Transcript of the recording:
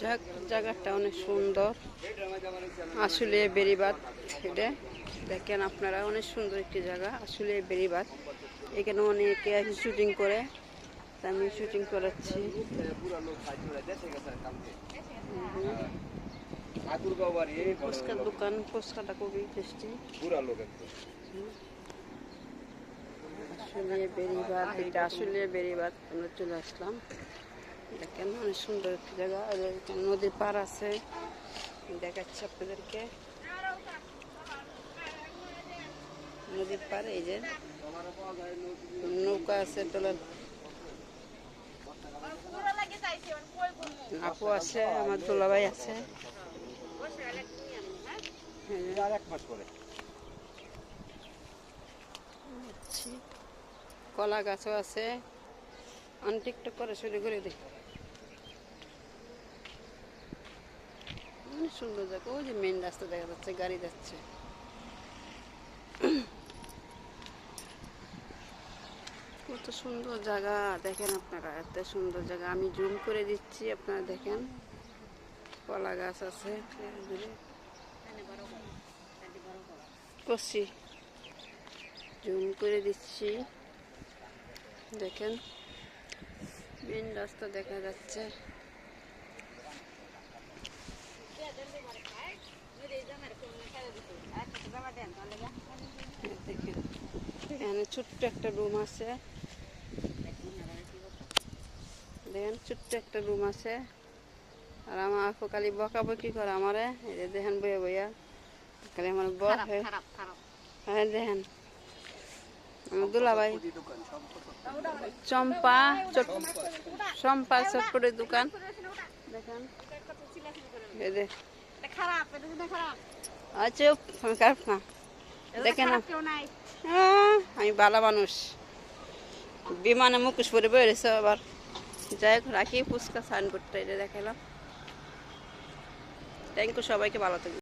যাক জায়গাটা অনেক সুন্দর। আসলে বেরিবাদ এটা দেখেন আপনারা, অনেক সুন্দর একটি জায়গা আসলে বেরিবাদ এখানে অনেকে শুটিং করে। আমি শুটিং করাচ্ছি। ফুচকার দোকান, ফুচকাটা খুবই টেস্টি আসলে বেরিবাদ এটা আসলে বেরিবাদ আমরা চলে আসলাম। দেখেন অনেক সুন্দর একটি জায়গা। নদীর পার আছে। দেখাচ্ছি আপনাদেরকে। নদীর পার এই যে নৌকা আছে তোলার আপু আছে, আমার দোলাভাই আছে। কলা গাছও আছে। টিকটক করে শুরু করে দিই। সুন্দর জায়গা ওই যে মেন রাস্তা দেখা যাচ্ছে, গাড়ি যাচ্ছে। কত সুন্দর জায়গা, দেখেন আপনারা, এত সুন্দর জায়গা। আমি জুম করে দিচ্ছি, আপনারা দেখেন। কলা গাছ আছে করছি। জুম করে দিচ্ছি। দেখেন মেন রাস্তা দেখা যাচ্ছে। দেখেন এখানে ছোট্ট একটা রুম আছে। দেখেন ছোট্ট একটা রুম আছে। আর আমার আপু খালি বকাবকি করে আমারে। এই যে দেখেন বইয়া বইয়া। খালি আমার বক হয়ে হ্যাঁ দেখেন। আমার দুলাভাই চম্পা চট চম্পা চটপটের দোকান। দেখেন। এই দেখ খারাপ খারাপ। আচ্ছা আমি খারাপ না। দেখে না আমি ভালো মানুষ। বিমানে মুখোশ পরে বেড়েছে আবার। যাই হোক রাখি ফুচকা সাইনবোর্ডটা এটা দেখালাম থ্যাংক ইউ সবাইকে ভালো থাকবে